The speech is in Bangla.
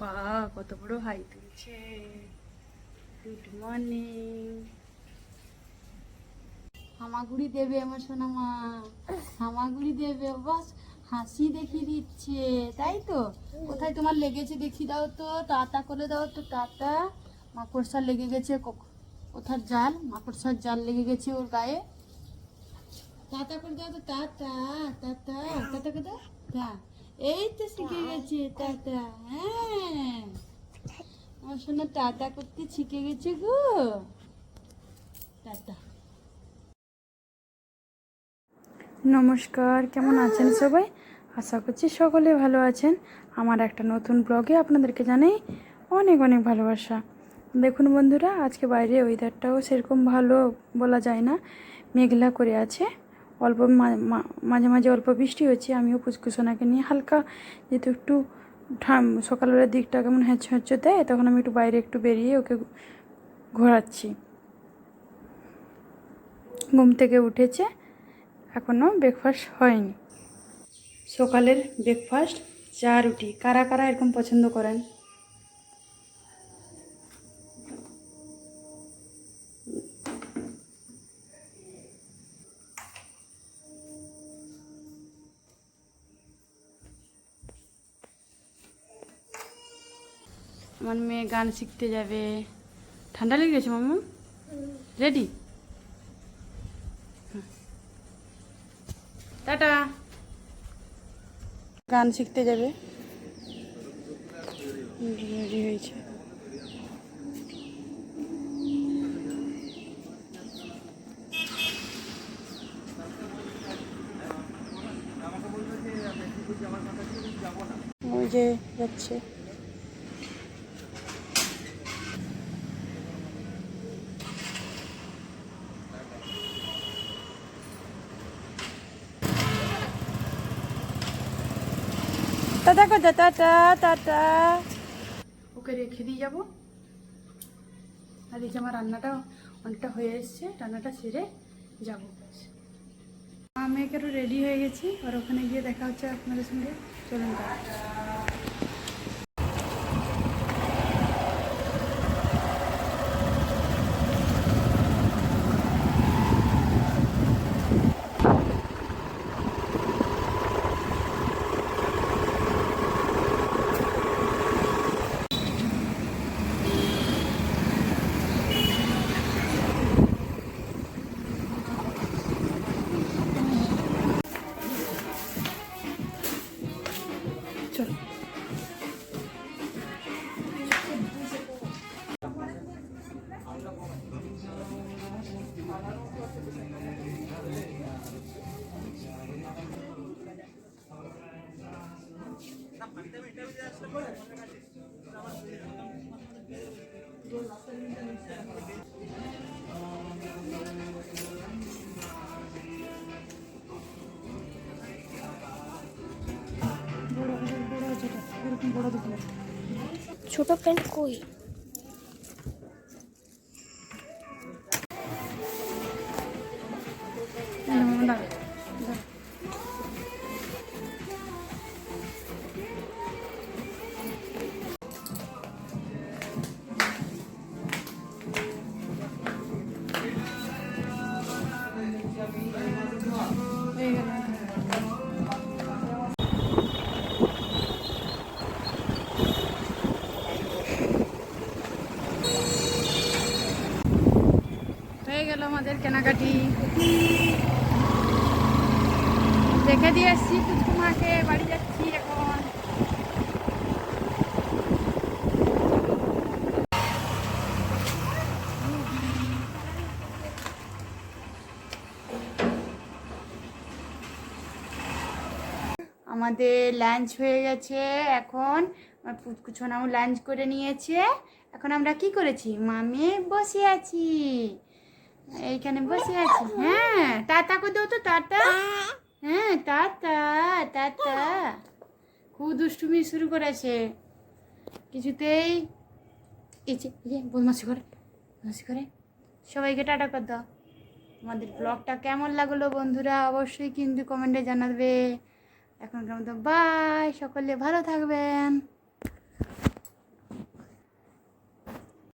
বাবা কত বড় হাই তুলছে। গুড মর্নিং হামাগুড়ি দেবে আমার সোনা মা হামাগুড়ি দেবে বাস হাসি দেখিয়ে দিচ্ছে। তাই তো? কোথায় তোমার লেগেছে দেখি দাও তো। টাটা করে দাও তো টাটা মাকড়সার লেগে গেছে কোথার জাল? মাকড়সার জাল লেগে গেছে ওর গায়ে। টাটা করে দাও তো টাটা টাটা টাটা করে দাও। এই তো শিখে গেছে টাটা। হ্যাঁ। আমার সোনা টাটা করতে শিখে গেছে গো। টাটা। নমস্কার কেমন আছেন সবাই? আশা করছি সকলে ভালো আছেন। আমার একটা নতুন ব্লগে আপনাদেরকে জানাই অনেক অনেক ভালোবাসা। দেখুন বন্ধুরা আজকে বাইরে ওয়েদারটাও সেরকম ভালো বলা যায় না। মেঘলা করে আছে। অল্প মাঝে মাঝে অল্প বৃষ্টি হচ্ছে, আমিও পুচকুসোনাকে নিয়ে হালকা যেহেতু একটু ঠাম, সকালবেলার দিকটা কেমন হ্যাঁচো হ্যাঁচো দেয়, তখন আমি একটু বাইরে একটু বেরিয়ে ওকে ঘোরাচ্ছি। ঘুম থেকে উঠেছে এখনও ব্রেকফাস্ট হয়নি। সকালের ব্রেকফাস্ট চা, রুটি, কারা কারা এরকম পছন্দ করেন? আমার মেয়ে গান শিখতে যাবে। ঠান্ডা লেগে গেছে, মাম্মা? Ready tata. গান শিখতে যাবে। রেডি হয়েছে। ওই যে যাচ্ছে। টাটা করতে টাটা ওকে রেখে দিয়ে যাব। আর এই যে আমার রান্নাটা অনেকটা হয়ে এসছে, রান্নাটা সেরে যাব আমি একটু রেডি হয়ে গেছি, আর ওখানে গিয়ে দেখা হচ্ছে আপনাদের সঙ্গে। চলুন চলো। বড় আছে এটা এরকম বড় দেখুন ছোট প্যান্ট কই দাঁড়া হয়ে গেল আমাদের কেনাকাটি। দেখে দিয়ে আসছি পুচকুমাকে বাড়ি যাচ্ছি এখন। আমাদের লাঞ্চ হয়ে গেছে এখন। আমার পুচকুছনাও লাঞ্চ করে নিয়েছে। এখন আমরা কি করেছি? মামে বসে আছি। এইখানে বসে আছি। হ্যাঁ টাটা করে দাও তো, টাটা। হ্যাঁ টাটা টাটা। খুব দুষ্টুমি শুরু করেছে। কিছুতেই বদমাসি করে বদমাসি করে। সবাইকে টাটা করে দাও। আমাদের ব্লগটা কেমন লাগল বন্ধুরা? অবশ্যই কিন্তু কমেন্টে জানাবে। এখন এখনকার মতো বাই সকলে ভালো থাকবেন।